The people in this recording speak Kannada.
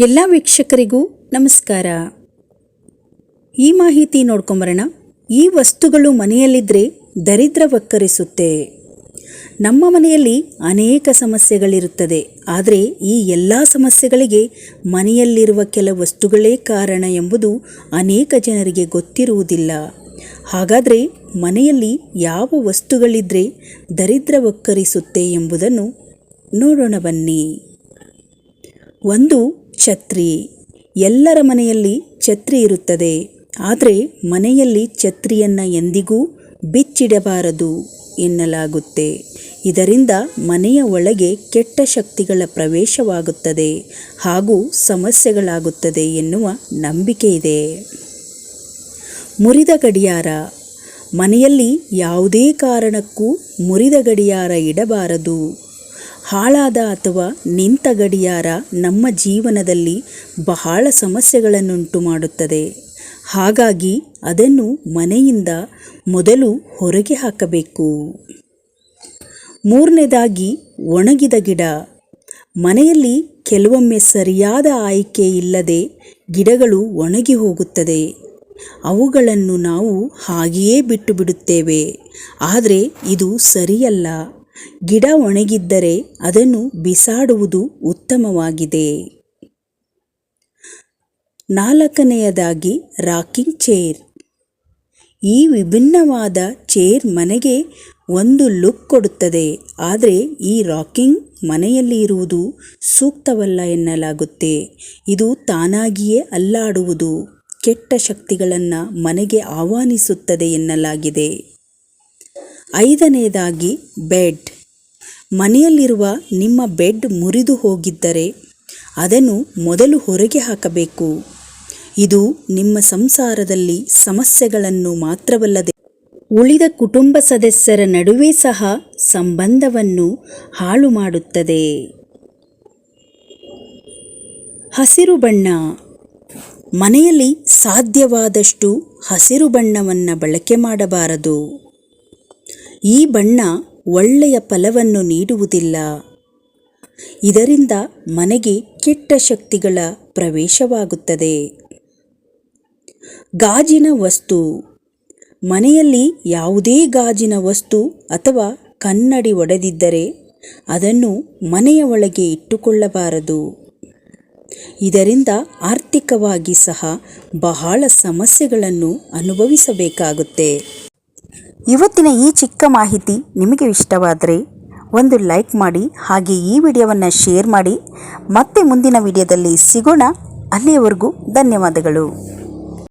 ಎಲ್ಲ ವೀಕ್ಷಕರಿಗೂ ನಮಸ್ಕಾರ. ಈ ಮಾಹಿತಿ ನೋಡ್ಕೊಂಬರೋಣ. ಈ ವಸ್ತುಗಳು ಮನೆಯಲ್ಲಿದ್ದರೆ ದರಿದ್ರ ವಕ್ಕರಿಸುತ್ತೆ. ನಮ್ಮ ಮನೆಯಲ್ಲಿ ಅನೇಕ ಸಮಸ್ಯೆಗಳಿರುತ್ತದೆ. ಆದರೆ ಈ ಎಲ್ಲ ಸಮಸ್ಯೆಗಳಿಗೆ ಮನೆಯಲ್ಲಿರುವ ಕೆಲ ವಸ್ತುಗಳೇ ಕಾರಣ ಎಂಬುದು ಅನೇಕ ಜನರಿಗೆ ಗೊತ್ತಿರುವುದಿಲ್ಲ. ಹಾಗಾದರೆ ಮನೆಯಲ್ಲಿ ಯಾವ ವಸ್ತುಗಳಿದ್ದರೆ ದರಿದ್ರ ವಕ್ಕರಿಸುತ್ತೆ ಎಂಬುದನ್ನು ನೋಡೋಣ ಬನ್ನಿ. ಒಂದು ಛತ್ರಿ. ಎಲ್ಲರ ಮನೆಯಲ್ಲಿ ಛತ್ರಿ ಇರುತ್ತದೆ. ಆದರೆ ಮನೆಯಲ್ಲಿ ಛತ್ರಿಯನ್ನು ಎಂದಿಗೂ ಬಿಚ್ಚಿಡಬಾರದು ಎನ್ನಲಾಗುತ್ತೆ. ಇದರಿಂದ ಮನೆಯ ಒಳಗೆ ಕೆಟ್ಟ ಶಕ್ತಿಗಳ ಪ್ರವೇಶವಾಗುತ್ತದೆ ಹಾಗೂ ಸಮಸ್ಯೆಗಳಾಗುತ್ತದೆ ಎನ್ನುವ ನಂಬಿಕೆ ಇದೆ ಮುರಿದ ಗಡಿಯಾರ. ಮನೆಯಲ್ಲಿ ಯಾವುದೇ ಕಾರಣಕ್ಕೂ ಮುರಿದ ಗಡಿಯಾರ ಇಡಬಾರದು. ಹಾಳಾದ ಅಥವಾ ನಿಂತ ಗಡಿಯಾರ ನಮ್ಮ ಜೀವನದಲ್ಲಿ ಬಹಳ ಸಮಸ್ಯೆಗಳನ್ನುಂಟು ಮಾಡುತ್ತದೆ. ಹಾಗಾಗಿ ಅದನ್ನು ಮನೆಯಿಂದ ಮೊದಲು ಹೊರಗೆ ಹಾಕಬೇಕು. ಮೂರನೇದಾಗಿ ಒಣಗಿದ ಗಿಡ. ಮನೆಯಲ್ಲಿ ಕೆಲವೊಮ್ಮೆ ಸರಿಯಾದ ಆಯ್ಕೆ ಇಲ್ಲದೆ ಗಿಡಗಳು ಒಣಗಿ ಹೋಗುತ್ತದೆ. ಅವುಗಳನ್ನು ನಾವು ಹಾಗೆಯೇ ಬಿಟ್ಟು ಬಿಡುತ್ತೇವೆ. ಆದರೆ ಇದು ಸರಿಯಲ್ಲ. ಗಿಡ ಒಣಗಿದ್ದರೆ ಅದನ್ನು ಬಿಸಾಡುವುದು ಉತ್ತಮವಾಗಿದೆ. ನಾಲ್ಕನೆಯದಾಗಿ ರಾಕಿಂಗ್ ಚೇರ್. ಈ ವಿಭಿನ್ನವಾದ ಚೇರ್ ಮನೆಗೆ ಒಂದು ಲುಕ್ ಕೊಡುತ್ತದೆ. ಆದರೆ ಈ ರಾಕಿಂಗ್ ಮನೆಯಲ್ಲಿ ಇರುವುದು ಸೂಕ್ತವಲ್ಲ ಎನ್ನಲಾಗುತ್ತೆ. ಇದು ತಾನಾಗಿಯೇ ಅಲ್ಲಾಡುವುದು ಕೆಟ್ಟ ಶಕ್ತಿಗಳನ್ನು ಮನೆಗೆ ಆಹ್ವಾನಿಸುತ್ತದೆ ಎನ್ನಲಾಗಿದೆ. ಐದನೆಯದಾಗಿ ಬೆಡ್. ಮನೆಯಲ್ಲಿರುವ ನಿಮ್ಮ ಬೆಡ್ ಮುರಿದು ಹೋಗಿದ್ದರೆ ಅದನ್ನು ಮೊದಲು ಹೊರಗೆ ಹಾಕಬೇಕು. ಇದು ನಿಮ್ಮ ಸಂಸಾರದಲ್ಲಿ ಸಮಸ್ಯೆಗಳನ್ನು ಮಾತ್ರವಲ್ಲದೆ ಉಳಿದ ಕುಟುಂಬ ಸದಸ್ಯರ ನಡುವೆ ಸಹ ಸಂಬಂಧವನ್ನು ಹಾಳು ಮಾಡುತ್ತದೆ. ಹಸಿರು ಬಣ್ಣ. ಮನೆಯಲ್ಲಿ ಸಾಧ್ಯವಾದಷ್ಟು ಹಸಿರು ಬಣ್ಣವನ್ನು ಬಳಕೆ ಮಾಡಬಾರದು. ಈ ಬಣ್ಣ ಒಳ್ಳೆಯ ಫಲವನ್ನು ನೀಡುವುದಿಲ್ಲ. ಇದರಿಂದ ಮನೆಗೆ ಕೆಟ್ಟ ಶಕ್ತಿಗಳ ಪ್ರವೇಶವಾಗುತ್ತದೆ. ಗಾಜಿನ ವಸ್ತು. ಮನೆಯಲ್ಲಿ ಯಾವುದೇ ಗಾಜಿನ ವಸ್ತು ಅಥವಾ ಕನ್ನಡಿ ಒಡೆದಿದ್ದರೆ ಅದನ್ನು ಮನೆಯ ಒಳಗೆ ಇಟ್ಟುಕೊಳ್ಳಬಾರದು. ಇದರಿಂದ ಆರ್ಥಿಕವಾಗಿ ಸಹ ಬಹಳ ಸಮಸ್ಯೆಗಳನ್ನು ಅನುಭವಿಸಬೇಕಾಗುತ್ತೆ. ಇವತ್ತಿನ ಈ ಚಿಕ್ಕ ಮಾಹಿತಿ ನಿಮಗೆ ಇಷ್ಟವಾದರೆ ಒಂದು ಲೈಕ್ ಮಾಡಿ ಹಾಗೆ ಈ ವಿಡಿಯೋವನ್ನು ಶೇರ್ ಮಾಡಿ ಮತ್ತೆ ಮುಂದಿನ ವಿಡಿಯೋದಲ್ಲಿ ಸಿಗೋಣ. ಅಲ್ಲಿಯವರೆಗೂ ಧನ್ಯವಾದಗಳು.